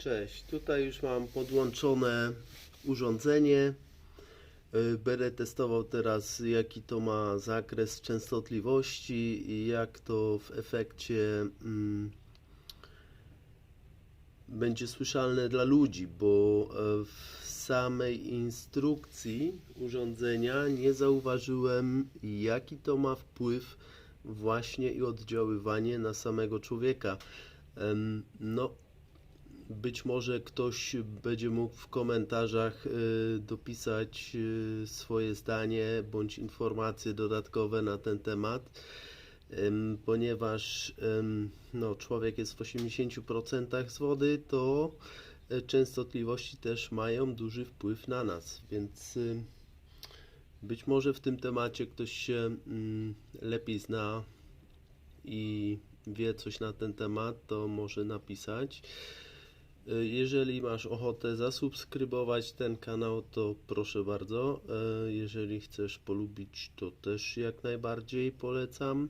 Cześć, tutaj już mam podłączone urządzenie. Y, Będę testował teraz jaki to ma zakres częstotliwości i jak to w efekcie mm, będzie słyszalne dla ludzi, bo e, w samej instrukcji urządzenia nie zauważyłem jaki to ma wpływ właśnie i oddziaływanie na samego człowieka. No, być może ktoś będzie mógł w komentarzach y, dopisać y, swoje zdanie bądź informacje dodatkowe na ten temat, ponieważ no, człowiek jest w 80% z wody, to y, częstotliwości też mają duży wpływ na nas, więc być może w tym temacie ktoś się mm, lepiej zna i wie coś na ten temat, to może napisać. Y, Jeżeli masz ochotę zasubskrybować ten kanał, to proszę bardzo. Y, Jeżeli chcesz polubić, to też jak najbardziej polecam.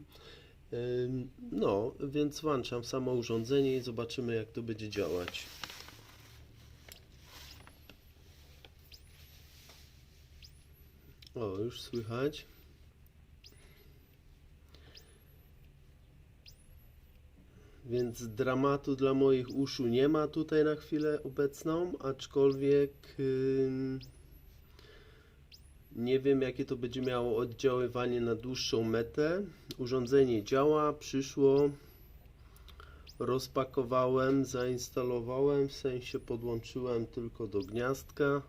No, więc włączam samo urządzenie i zobaczymy, jak to będzie działać. O, już słychać. Więc dramatu dla moich uszu nie ma tutaj na chwilę obecną, aczkolwiek nie wiem jakie to będzie miało oddziaływanie na dłuższą metę. Urządzenie działa, przyszło, rozpakowałem, zainstalowałem, w sensie podłączyłem tylko do gniazdka,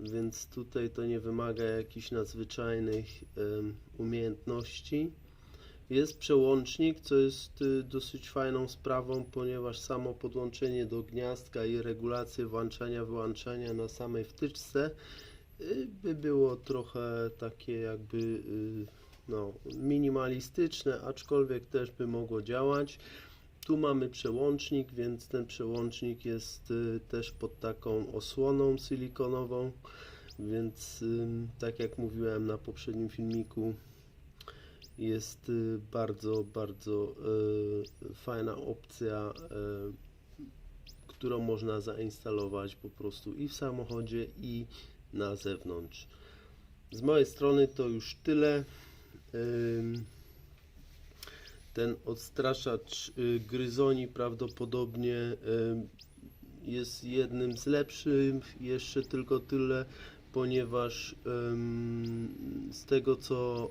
więc tutaj to nie wymaga jakichś nadzwyczajnych umiejętności. Jest przełącznik, co jest y, dosyć fajną sprawą, ponieważ samo podłączenie do gniazdka i regulacje włączania, wyłączania na samej wtyczce y, by było trochę takie jakby y, no, minimalistyczne, aczkolwiek też by mogło działać. Tu mamy przełącznik, więc ten przełącznik jest też pod taką osłoną silikonową, więc tak jak mówiłem na poprzednim filmiku, jest y, bardzo, bardzo y, fajna opcja, y, którą można zainstalować po prostu i w samochodzie, i na zewnątrz. Z mojej strony to już tyle. Ten odstraszacz gryzoni prawdopodobnie jest jednym z lepszych. Jeszcze tylko tyle, ponieważ z tego co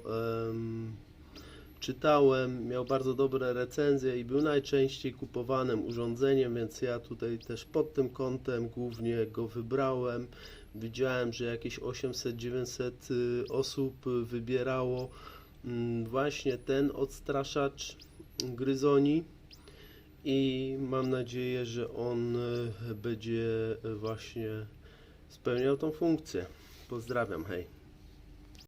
czytałem, miał bardzo dobre recenzje i był najczęściej kupowanym urządzeniem, więc ja tutaj też pod tym kątem głównie go wybrałem. Widziałem, że jakieś 800-900 y, osób wybierało mm, właśnie ten odstraszacz gryzoni i mam nadzieję, że on y, będzie y, właśnie spełniał tą funkcję. Pozdrawiam, hej.